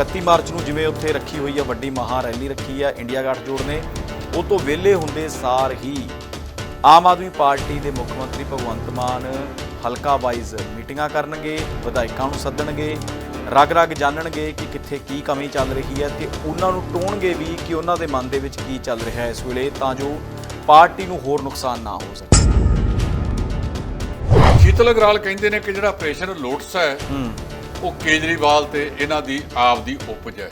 31 March ਨੂੰ ਜਿਵੇਂ ਉੱਥੇ ਰੱਖੀ ਹੋਈ ਹੈ ਵੱਡੀ ਮਹਾ ਰੈਲੀ ਰੱਖੀ ਹੈ ਇੰਡੀਆ ਗੱਠਜੋੜ ਨੇ ਉਹ ਤੋਂ ਵਿਹਲੇ ਹੁੰਦੇ ਸਾਰ ਹੀ ਆਮ ਆਦਮੀ ਪਾਰਟੀ ਦੇ ਮੁੱਖ ਮੰਤਰੀ ਭਗਵੰਤ ਮਾਨ ਹਲਕਾ ਵਾਈਜ਼ ਮੀਟਿੰਗਾਂ ਕਰਨਗੇ ਵਿਧਾਇਕਾਂ ਨੂੰ ਸੱਦਣਗੇ ਰਗ-ਰਗ ਜਾਣਨਗੇ ਕਿ ਕਿੱਥੇ ਕੀ ਕਮੀ ਚੱਲ ਰਹੀ ਹੈ ਤੇ ਉਹਨਾਂ ਨੂੰ ਟੋਣਗੇ ਵੀ ਕਿ ਉਹਨਾਂ ਦੇ ਮਨ ਦੇ ਵਿੱਚ ਕੀ ਚੱਲ ਰਿਹਾ ਹੈ ਇਸ ਵੇਲੇ ਤਾਂ ਜੋ ਪਾਰਟੀ ਨੂੰ ਹੋਰ ਨੁਕਸਾਨ ਨਾ ਹੋ ਸਕੇ। ਸ਼ੀਤਲ ਅਗਰਾਲ ਕਹਿੰਦੇ ਨੇ ਕਿ ਜਿਹੜਾ ਆਪਰੇਸ਼ਨ ਲੋਟਸ ਹੂੰ। ਉਹ ਕੇਜਰੀਵਾਲ ਤੇ ਇਹਨਾਂ ਦੀ ਆਪ ਦੀ ਉਪਜ ਹੈ।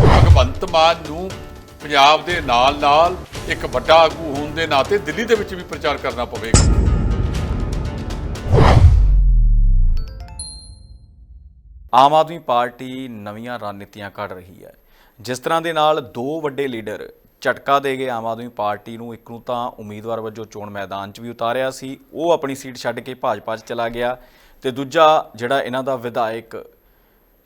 ਭਗਵੰਤ ਮਾਨ ਨੂੰ ਪੰਜਾਬ ਦੇ ਨਾਲ-ਨਾਲ ਇੱਕ ਵੱਡਾ ਆਗੂ ਹੋਣ ਦੇ ਨਾਤੇ ਦਿੱਲੀ ਦੇ ਵਿੱਚ ਵੀ ਪ੍ਰਚਾਰ ਕਰਨਾ ਪਵੇਗਾ। ਆਮ ਆਦਮੀ ਪਾਰਟੀ ਨਵੀਆਂ ਰਣਨੀਤੀਆਂ ਕੱਢ ਰਹੀ ਹੈ। ਜਿਸ ਤਰ੍ਹਾਂ ਦੇ ਨਾਲ ਦੋ ਵੱਡੇ ਲੀਡਰ ਝਟਕਾ ਦੇ ਗਏ ਆਮ ਆਦਮੀ ਪਾਰਟੀ ਨੂੰ ਇੱਕ ਨੂੰ ਤਾਂ ਉਮੀਦਵਾਰ ਵਜੋਂ ਚੋਣ ਮੈਦਾਨ 'ਚ ਵੀ ਉਤਾਰਿਆ ਸੀ, ਉਹ ਆਪਣੀ ਸੀਟ ਛੱਡ ਕੇ ਭਾਜਪਾ 'ਚ ਚਲਾ ਗਿਆ। ਤੇ ਦੂਜਾ ਜਿਹੜਾ ਇਹਨਾਂ ਦਾ ਵਿਧਾਇਕ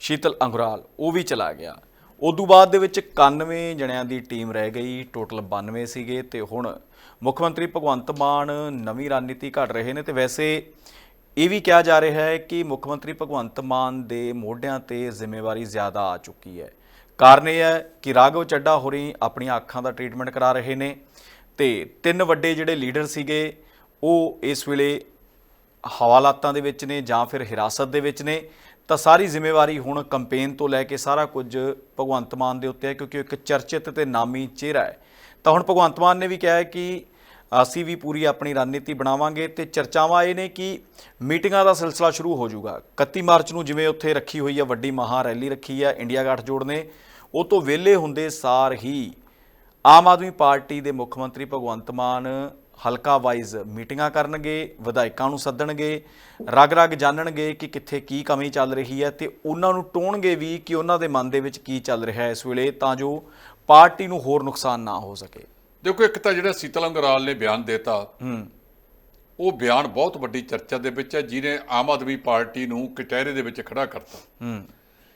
ਸ਼ੀਤਲ ਅੰਗਰਾਲ, ਉਹ ਵੀ ਚਲਾ ਗਿਆ। ਉਦੋਂ ਬਾਅਦ ਦੇ ਵਿੱਚ 91 ਜਣਿਆਂ ਦੀ ਟੀਮ ਰਹਿ ਗਈ, ਟੋਟਲ 92 ਸੀਗੇ ਤੇ ਹੁਣ ਮੁੱਖ ਮੰਤਰੀ ਭਗਵੰਤ ਮਾਨ ਨਵੀਂ ਰਣਨੀਤੀ ਘੜ ਰਹੇ ਨੇ ਤੇ ਵੈਸੇ ਇਹ ਵੀ ਕਿਹਾ ਜਾ ਰਿਹਾ ਹੈ ਕਿ ਮੁੱਖ ਮੰਤਰੀ ਭਗਵੰਤ ਮਾਨ ਦੇ ਮੋਢਿਆਂ ਤੇ ਜ਼ਿੰਮੇਵਾਰੀ ਜ਼ਿਆਦਾ ਆ ਚੁੱਕੀ ਹੈ। ਕਾਰਨ ਇਹ ਹੈ ਕਿ ਰਾਘਵ ਚੱਡਾ ਹੋਰੀ ਆਪਣੀਆਂ ਅੱਖਾਂ ਦਾ ਟ੍ਰੀਟਮੈਂਟ ਕਰਾ ਰਹੇ ਨੇ ਤੇ ਤਿੰਨ ਵੱਡੇ ਜਿਹੜੇ ਲੀਡਰ ਸੀਗੇ, ਉਹ ਇਸ ਵੇਲੇ ਹਵਾਲਾਤਾਂ ਦੇ ਵਿੱਚ ਨੇ ਜਾਂ ਫਿਰ ਹਿਰਾਸਤ ਦੇ ਵਿੱਚ ਨੇ, ਤਾਂ ਸਾਰੀ ਜ਼ਿੰਮੇਵਾਰੀ ਹੁਣ ਕੰਪੇਨ ਤੋਂ ਲੈ ਕੇ ਸਾਰਾ ਕੁਝ ਭਗਵੰਤ ਮਾਨ ਦੇ ਉੱਤੇ ਹੈ, ਕਿਉਂਕਿ ਉਹ ਇੱਕ ਚਰਚਿਤ ਤੇ ਨਾਮੀ ਚਿਹਰਾ ਹੈ। ਤਾਂ ਹੁਣ ਭਗਵੰਤ ਮਾਨ ਨੇ ਵੀ ਕਿਹਾ ਹੈ ਕਿ ਅਸੀਂ ਵੀ ਪੂਰੀ ਆਪਣੀ ਰਣਨੀਤੀ ਬਣਾਵਾਂਗੇ ਤੇ ਚਰਚਾਵਾਂ ਇਹ ਨੇ ਕਿ ਮੀਟਿੰਗਾਂ ਦਾ ਸਿਲਸਿਲਾ ਸ਼ੁਰੂ ਹੋ ਜਾਊਗਾ। 31 ਮਾਰਚ ਨੂੰ ਜਿਵੇਂ ਉੱਥੇ ਰੱਖੀ ਹੋਈ ਹੈ, ਵੱਡੀ ਮਹਾ ਰੈਲੀ ਰੱਖੀ ਹੈ, ਇੰਡੀਆ ਗੱਠਜੋੜ ਨੇ, ਉਹ ਤੋਂ ਵਿਹਲੇ ਹੁੰਦੇ ਸਾਰ ਹੀ ਆਮ ਆਦਮੀ ਪਾਰਟੀ ਦੇ ਮੁੱਖ ਮੰਤਰੀ ਭਗਵੰਤ ਮਾਨ ਹਲਕਾ ਵਾਈਜ਼ ਮੀਟਿੰਗਾਂ ਕਰਨਗੇ ਵਿਧਾਇਕਾਂ ਨੂੰ ਸੱਦਣਗੇ ਰਗ-ਰਗ ਜਾਣਨਗੇ ਕਿ ਕਿੱਥੇ ਕੀ ਕਮੀ ਚੱਲ ਰਹੀ ਹੈ ਤੇ ਉਹਨਾਂ ਨੂੰ ਟੋਣਗੇ ਵੀ ਕਿ ਉਹਨਾਂ ਦੇ ਮਨ ਦੇ ਵਿੱਚ ਕੀ ਚੱਲ ਰਿਹਾ ਹੈ ਇਸ ਵੇਲੇ ਤਾਂ ਜੋ ਪਾਰਟੀ ਨੂੰ ਹੋਰ ਨੁਕਸਾਨ ਨਾ ਹੋ ਸਕੇ। ਦੇਖੋ ਇੱਕ ਤਾਂ ਜਿਹੜਾ ਸੀਤਲ ਅੰਗਰਾਲ ਨੇ ਬਿਆਨ ਦਿੱਤਾ ਹੂੰ। ਉਹ ਬਿਆਨ ਬਹੁਤ ਵੱਡੀ ਚਰਚਾ ਦੇ ਵਿੱਚ ਹੈ ਜਿਹਨੇ ਆਮ ਆਦਮੀ ਪਾਰਟੀ ਨੂੰ ਕਚਹਿਰੇ ਦੇ ਵਿੱਚ ਖੜਾ ਕਰਤਾ। ਹੂੰ।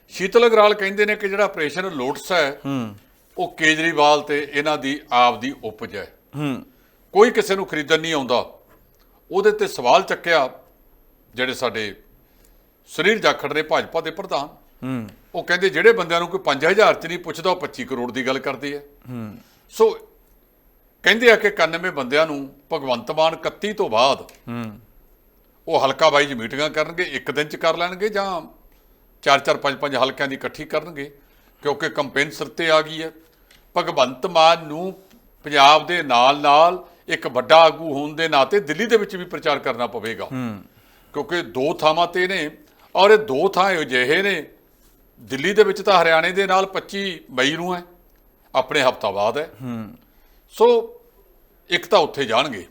ਸ਼ੀਤਲ ਅਗਰਾਲ ਕਹਿੰਦੇ ਨੇ ਕਿ ਜਿਹੜਾ ਆਪਰੇਸ਼ਨ ਲੋਟਸ ਹੈ ਹੂੰ। ਉਹ ਕੇਜਰੀਵਾਲ ਤੇ ਇਹਨਾਂ ਦੀ ਆਪ ਦੀ ਉਪਜ ਹੈ। ਹੂੰ। ਕੋਈ ਕਿਸੇ ਨੂੰ ਖਰੀਦਣ ਨਹੀਂ ਆਉਂਦਾ। ਉਹਦੇ ਤੇ ਸਵਾਲ ਚੱਕਿਆ ਜਿਹੜੇ ਸਾਡੇ ਸੁਨੀਲ ਜਾਖੜ ਨੇ ਭਾਜਪਾ ਦੇ ਪ੍ਰਧਾਨ। ਹੂੰ। ਉਹ ਕਹਿੰਦੇ ਜਿਹੜੇ ਬੰਦਿਆਂ ਨੂੰ ਕੋਈ 5000 ਚ ਨਹੀਂ ਪੁੱਛਦਾ ਉਹ 25 ਕਰੋੜ ਦੀ ਗੱਲ ਕਰਦੇ ਆ। ਹੂੰ। ਸੋ ਕਹਿੰਦੇ ਆ ਕਿ 91 ਬੰਦਿਆਂ ਨੂੰ ਭਗਵੰਤ ਮਾਨ 31 ਤੋਂ ਬਾਅਦ ਹੂੰ। ਉਹ ਹਲਕਾ ਵਾਈਜ਼ ਮੀਟਿੰਗਾਂ ਕਰਨਗੇ ਇੱਕ ਦਿਨ ਚ ਕਰ ਲੈਣਗੇ ਜਾਂ ਚਾਰ ਚਾਰ ਪੰਜ ਪੰਜ ਹਲਕਿਆਂ ਦੀ ਇਕੱਠੀ ਕਰਨਗੇ ਕਿਉਂਕਿ ਕੰਪੇਨ ਸਿਰ ਤੇ ਆ ਗਈ ਹੈ। ਭਗਵੰਤ ਮਾਨ ਨੂੰ ਪੰਜਾਬ ਦੇ ਨਾਲ ਨਾਲ ਇੱਕ ਵੱਡਾ ਆਗੂ ਹੋਣ ਦੇ ਨਾਤੇ ਦਿੱਲੀ ਦੇ ਵਿੱਚ ਵੀ ਪ੍ਰਚਾਰ ਕਰਨਾ ਪਵੇਗਾ। ਕਿਉਂਕਿ ਦੋ ਥਾਵਾਂ ਤੇ ਨੇ ਔਰ ਇਹ ਦੋ ਥਾਂ ਅਜਿਹੇ ਨੇ। ਦਿੱਲੀ ਦੇ ਵਿੱਚ ਤਾਂ ਹਰਿਆਣੇ ਦੇ ਨਾਲ 25 ਮਈ ਨੂੰ ਹੈ ਆਪਣੇ ਹਫਤਾ ਬਾਅਦ ਹੈ। ਹੂੰ। ਸੋ ਇੱਕ ਤਾਂ ਉੱਥੇ ਜਾਣਗੇ।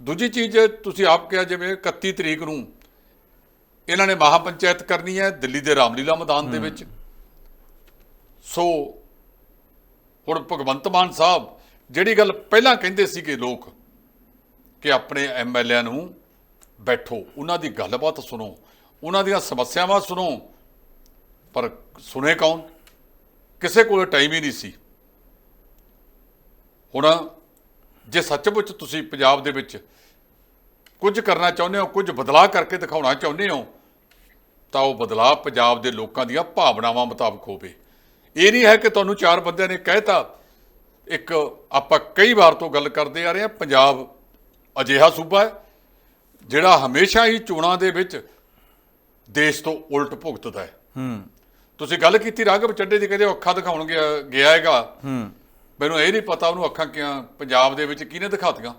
ਦੂਜੀ ਚੀਜ਼ ਤੁਸੀਂ ਆਪ ਕਿਹਾ ਜਿਵੇਂ 31 ਤਰੀਕ ਨੂੰ ਇਹਨਾਂ ਨੇ ਮਹਾ ਪੰਚਾਇਤ ਕਰਨੀ ਹੈ ਦਿੱਲੀ ਦੇ ਰਾਮਲੀਲਾ ਮੈਦਾਨ ਦੇ ਵਿੱਚ। ਸੋ ਹੁਣ ਭਗਵੰਤ ਮਾਨ ਸਾਹਿਬ ਜਿਹੜੀ ਗੱਲ ਪਹਿਲਾਂ ਕਹਿੰਦੇ ਸੀਗੇ ਲੋਕ ਕਿ ਆਪਣੇ ਐਮਐਲਏ ਨੂੰ ਬੈਠੋ, ਉਹਨਾਂ ਦੀ ਗੱਲਬਾਤ ਸੁਣੋ, ਉਹਨਾਂ ਦੀਆਂ ਸਮੱਸਿਆਵਾਂ ਸੁਣੋ, ਪਰ ਸੁਣੇ ਕੌਣ? ਕਿਸੇ ਕੋਲ ਟਾਈਮ ਹੀ ਨਹੀਂ ਸੀ। ਹੁਣ ਜੇ ਸੱਚਮੁੱਚ ਤੁਸੀਂ ਪੰਜਾਬ ਦੇ ਵਿੱਚ ਕੁਝ ਕਰਨਾ ਚਾਹੁੰਦੇ ਹੋ, ਕੁਝ ਬਦਲਾਅ ਕਰਕੇ ਦਿਖਾਉਣਾ ਚਾਹੁੰਦੇ ਹੋ, ਤਾਂ ਉਹ ਬਦਲਾਅ ਪੰਜਾਬ ਦੇ ਲੋਕਾਂ ਦੀਆਂ ਭਾਵਨਾਵਾਂ ਮੁਤਾਬਕ ਹੋਵੇ। ਇਹ ਨਹੀਂ ਹੈ ਕਿ ਤੁਹਾਨੂੰ ਚਾਰ ਬੰਦਿਆਂ ਨੇ ਕਹਿਤਾ ਇੱਕ ਆਪਾਂ ਕਈ ਵਾਰ ਤੋਂ ਗੱਲ ਕਰਦੇ ਆ ਰਹੇ ਹਾਂ ਪੰਜਾਬ ਅਜਿਹਾ ਸੂਬਾ ਹੈ ਜਿਹੜਾ ਹਮੇਸ਼ਾ ਹੀ ਚੋਣਾਂ ਦੇ ਵਿੱਚ ਦੇਸ਼ ਤੋਂ ਉਲਟ ਭੁਗਤਦਾ ਹੈ। ਹੂੰ। ਤੁਸੀਂ ਗੱਲ ਕੀਤੀ ਰਾਘਵ ਚੱਡੇ ਦੀ ਕਹਿੰਦੇ ਅੱਖਾਂ ਦਿਖਾਉਣ ਗਿਆ ਗਿਆ ਹੈਗਾ। ਹੂੰ। ਮੈਨੂੰ ਇਹ ਨਹੀਂ ਪਤਾ ਉਹਨੂੰ ਅੱਖਾਂ ਕਿਆਂ ਪੰਜਾਬ ਦੇ ਵਿੱਚ ਕਿਹਨੇ ਦਿਖਾਤੀਆਂ।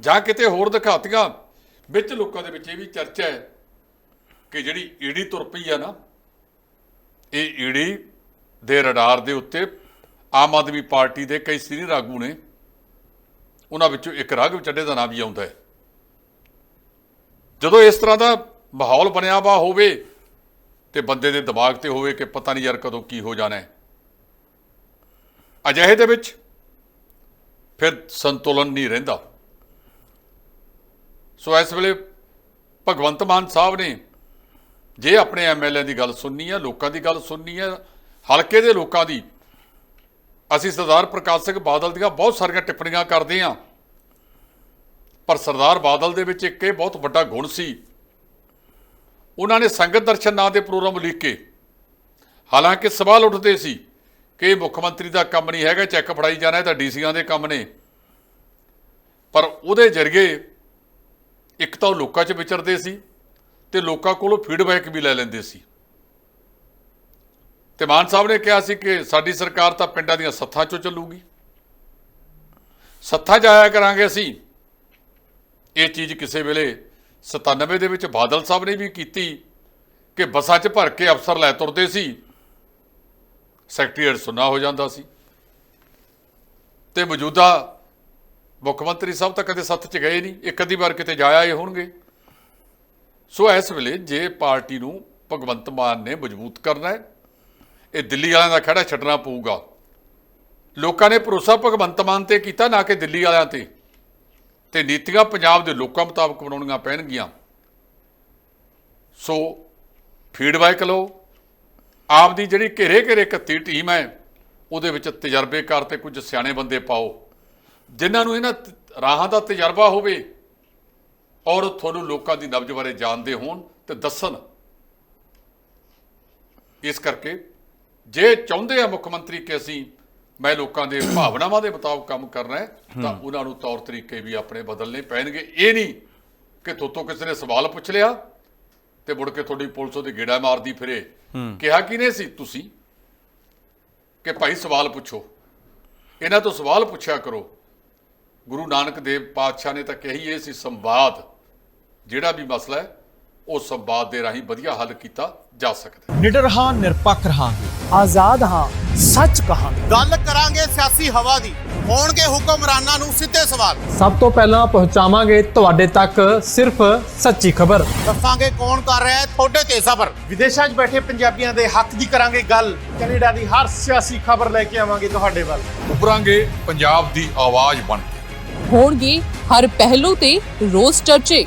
ਜਾਂ ਕਿਤੇ ਹੋਰ ਦਿਖਾਤੀਆਂ ਵਿੱਚ ਲੋਕਾਂ ਦੇ ਵਿੱਚ ਇਹ ਵੀ ਚਰਚਾ ਹੈ ਕਿ ਜਿਹੜੀ ਈਡੀ ਤੁਰ ਪਈ ਆ ਨਾ ਇਹ ਈਡੀ ਦੇ ਰਡਾਰ ਦੇ ਉੱਤੇ ਆਮ ਆਦਮੀ ਪਾਰਟੀ ਦੇ ਕਈ ਸੀਨੀਅਰ ਆਗੂ ਨੇ, ਉਹਨਾਂ ਵਿੱਚੋਂ ਇੱਕ ਰਾਘਵ ਚੱਡੇ ਦਾ ਨਾਮ ਵੀ ਆਉਂਦਾ ਹੈ। ਜਦੋਂ ਇਸ ਤਰ੍ਹਾਂ ਦਾ ਮਾਹੌਲ ਬਣਿਆ ਵਾ ਹੋਵੇ ਤੇ ਬੰਦੇ ਦੇ ਦਿਮਾਗ ਤੇ ਹੋਵੇ ਕਿ ਪਤਾ ਨਹੀਂ ਯਾਰ ਕਦੋਂ ਕੀ ਹੋ ਜਾਣਾ ਹੈ। ਅਜਿਹੇ ਦੇ ਵਿੱਚ ਫਿਰ ਸੰਤੁਲਨ ਨਹੀਂ ਰਹਿੰਦਾ। ਸੋ ਇਸ ਵੇਲੇ ਭਗਵੰਤ ਮਾਨ ਸਾਹਿਬ ਨੇ ਜੇ ਆਪਣੇ ਐਮਐਲਏ ਦੀ ਗੱਲ ਸੁਣਨੀ ਹੈ, ਲੋਕਾਂ ਦੀ ਗੱਲ ਸੁਣਨੀ ਹੈ, ਹਲਕੇ ਦੇ ਲੋਕਾਂ ਦੀ ਅਸੀਂ ਸਰਦਾਰ ਪ੍ਰਕਾਸ਼ ਸਿੰਘ ਬਾਦਲ ਦੀਆਂ ਬਹੁਤ ਸਾਰੀਆਂ ਟਿੱਪਣੀਆਂ ਕਰਦੇ ਹਾਂ। ਪਰ ਸਰਦਾਰ ਬਾਦਲ ਦੇ ਵਿੱਚ ਇੱਕ ਇਹ ਬਹੁਤ ਵੱਡਾ ਗੁਣ ਸੀ। ਉਹਨਾਂ ਨੇ ਸੰਗਤ ਦਰਸ਼ਨ ਨਾਂ ਦੇ ਪ੍ਰੋਗਰਾਮ ਲਿਖ ਕੇ, ਹਾਲਾਂਕਿ ਸਵਾਲ ਉੱਠਦੇ ਸੀ ਕਿ ਮੁੱਖ ਮੰਤਰੀ ਦਾ ਕੰਮ ਨਹੀਂ ਹੈਗਾ, ਚੈੱਕ ਫੜਾਈ ਜਾਣਾ ਇਹ ਤਾਂ ਡੀਸੀਆਂ ਦੇ ਕੰਮ ਨੇ। ਪਰ ਉਹਦੇ ਜ਼ਰੀਏ ਇੱਕ ਤਾਂ ਉਹ ਲੋਕਾਂ 'ਚ ਵਿਚਰਦੇ ਸੀ ਤੇ ਲੋਕਾਂ ਕੋਲੋਂ ਫੀਡਬੈਕ ਵੀ ਲੈ ਲੈਂਦੇ ਸੀ। ਤੇ ਮਾਨ ਸਾਹਿਬ ਨੇ ਕਿਹਾ ਸੀ ਕਿ ਸਾਡੀ ਸਰਕਾਰ ਤਾਂ ਪਿੰਡਾਂ ਦੀਆਂ ਸੱਥਾਂ 'ਚੋਂ ਚੱਲੂਗੀ। ਸੱਥਾਂ ਜਾਇਆ ਕਰਾਂਗੇ ਅਸੀਂ। ਇਹ ਚੀਜ਼ ਕਿਸੇ ਵੇਲੇ 97 ਦੇ ਵਿੱਚ ਬਾਦਲ ਸਾਹਿਬ ਨੇ ਵੀ ਕੀਤੀ ਕਿ ਬੱਸਾਂ 'ਚ ਭਰ ਕੇ ਅਫਸਰ ਲੈ ਤੁਰਦੇ ਸੀ। ਸੈਕਟਰੀਏਟ ਸੁੰਨਾ ਹੋ ਜਾਂਦਾ ਸੀ। ਤੇ ਮੌਜੂਦਾ ਮੁੱਖ ਮੰਤਰੀ ਸਾਹਿਬ ਤਾਂ ਕਦੇ ਸੱਥ 'ਚ ਗਏ ਨਹੀਂ। ਇੱਕ ਅੱਧੀ ਵਾਰ ਕਿਤੇ ਜਾਇਆ ਇਹ ਹੋਣਗੇ। ਸੋ ਇਸ ਵੇਲੇ ਜੇ ਪਾਰਟੀ ਨੂੰ ਭਗਵੰਤ ਮਾਨ ਨੇ ਮਜ਼ਬੂਤ ਕਰਨਾ ਹੈ ਇਹ ਦਿੱਲੀ ਵਾਲਿਆਂ ਦਾ ਖੜਾ ਛੱਡਣਾ ਪਊਗਾ। ਲੋਕਾਂ ਨੇ ਭਰੋਸਾ ਭਗਵੰਤ ਮਾਨ ਤੇ ਕੀਤਾ, ਨਾ ਕਿ ਦਿੱਲੀ ਵਾਲਿਆਂ ਤੇ। ਤੇ ਨੀਤੀਆਂ ਪੰਜਾਬ ਦੇ ਲੋਕਾਂ ਮੁਤਾਬਕ ਬਣਾਉਣੀਆਂ ਪੈਣਗੀਆਂ। ਸੋ ਫੀਡਬੈਕ ਲਓ ਆਪ ਦੀ ਜਿਹੜੀ ਘੇਰੇ ਘੇਰੇ ਕੱਤੀ ਟੀਮ ਹੈ, ਉਹਦੇ ਵਿੱਚ ਤਜਰਬੇਕਾਰ ਤੇ ਕੁਝ ਸਿਆਣੇ ਬੰਦੇ ਪਾਓ। ਜਿਨ੍ਹਾਂ ਨੂੰ ਇਹਨਾਂ ਤ- ਰਾਹਾਂ ਦਾ ਤਜਰਬਾ ਹੋਵੇ, ਔਰ ਤੁਹਾਨੂੰ ਲੋਕਾਂ ਦੀ ਨਬਜ਼ ਬਾਰੇ ਜਾਣਦੇ ਹੋਣ ਤੇ ਦੱਸਣ। ਇਸ ਕਰਕੇ ਜੇ ਚਾਹੁੰਦੇ ਆ ਮੁੱਖ ਮੰਤਰੀ ਕਿ ਅਸੀਂ ਮੈਂ ਲੋਕਾਂ ਦੇ ਭਾਵਨਾਵਾਂ ਦੇ ਮੁਤਾਬਕ ਕੰਮ ਕਰਨਾ ਹੈ ਤਾਂ ਉਹਨਾਂ ਨੂੰ ਤੌਰ ਤਰੀਕੇ ਵੀ ਆਪਣੇ ਬਦਲਨੇ ਪੈਣਗੇ। ਇਹ ਨਹੀਂ ਕਿ ਤੋਤੋਂ ਕਿਸੇ ਨੇ ਸਵਾਲ ਪੁੱਛ ਲਿਆ ਤੇ ਮੁੜ ਕੇ ਤੁਹਾਡੀ ਪੁਲਿਸ ਉਹਦੇ ਗੇੜਾ ਮਾਰਦੀ ਫਿਰੇ। ਕਿਹਾ ਕਿਨੇ ਸੀ? ਤੁਸੀਂ। ਕਿ ਭਾਈ ਸਵਾਲ ਪੁੱਛੋ। ਇਹਨਾਂ ਤੋਂ ਸਵਾਲ ਪੁੱਛਿਆ ਕਰੋ। ਗੁਰੂ ਨਾਨਕ ਦੇਵ ਪਾਤਸ਼ਾਹ ਨੇ ਤਾਂ ਕਹੀ ਇਹ ਸੀ ਸੰਵਾਦ ਜਿਹੜਾ ਵੀ ਮਸਲਾ ਹੈ ਉਹ ਸੰਵਾਦ ਦੇ ਰਾਹੀਂ ਵਧੀਆ ਹੱਲ ਕੀਤਾ ਜਾ ਸਕਦਾ ਹੈ। ਨਿਡਰ ਹਾਂ ਨਿਰਪੱਖ ਰਹਾਂਗੇ। ਆਜ਼ਾਦ ਹਾਂ ਸੱਚ ਕਹਾਂਗੇ। ਗੱਲ ਕਰਾਂਗੇ ਸਿਆਸੀ ਹਵਾ ਦੀ। ਹੋਣਗੇ ਹੁਕਮਰਾਨਾਂ ਨੂੰ ਸਿੱਧੇ ਸਵਾਲ। ਸਭ ਤੋਂ ਪਹਿਲਾਂ ਪਹੁੰਚਾਵਾਂਗੇ ਤੁਹਾਡੇ ਤੱਕ ਸਿਰਫ ਸੱਚੀ ਖਬਰ। ਦੱਸਾਂਗੇ ਕੌਣ ਕਰ ਰਿਹਾ ਹੈ ਤੁਹਾਡੇ ਤੇ ਸਬਰ। ਵਿਦੇਸ਼ਾਂ 'ਚ ਬੈਠੇ ਪੰਜਾਬੀਆਂ ਦੇ ਹੱਕ ਦੀ ਕਰਾਂਗੇ ਗੱਲ। ਕੈਨੇਡਾ ਦੀ ਹਰ ਸਿਆਸੀ ਖਬਰ ਲੈ ਕੇ ਆਵਾਂਗੇ ਤੁਹਾਡੇ ਵੱਲ। ਉਭਰਾਂਗੇ ਪੰਜਾਬ ਦੀ ਆਵਾਜ਼ ਬਣ ਕੇ। ਹੋਣਗੇ ਹਰ ਪਹਿਲੂ ਤੇ ਰੋਜ਼ ਚਰਚੇ।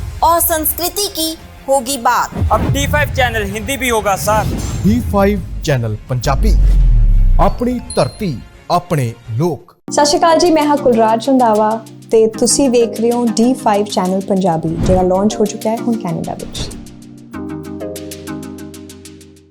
और संस्कृति की होगी बात अब टी5 चैनल हिंदी भी होगा सर D5 ਚੈਨਲ ਪੰਜਾਬੀ ਆਪਣੀ ਧਰਤੀ ਆਪਣੇ ਲੋਕ ਸਤਿ ਸ਼੍ਰੀ ਅਕਾਲ ਜੀ ਮੈਂ ਹਾਂ ਕੁਲਰਾਜ ਰੰਧਾਵਾ ਤੇ ਤੁਸੀਂ ਵੇਖ ਰਹੇ ਹੋ D5 ਚੈਨਲ ਪੰਜਾਬੀ ਜਿਹੜਾ ਲਾਂਚ ਹੋ ਚੁੱਕਾ ਹੈ ਹੁਣ ਕੈਨੇਡਾ ਵਿੱਚ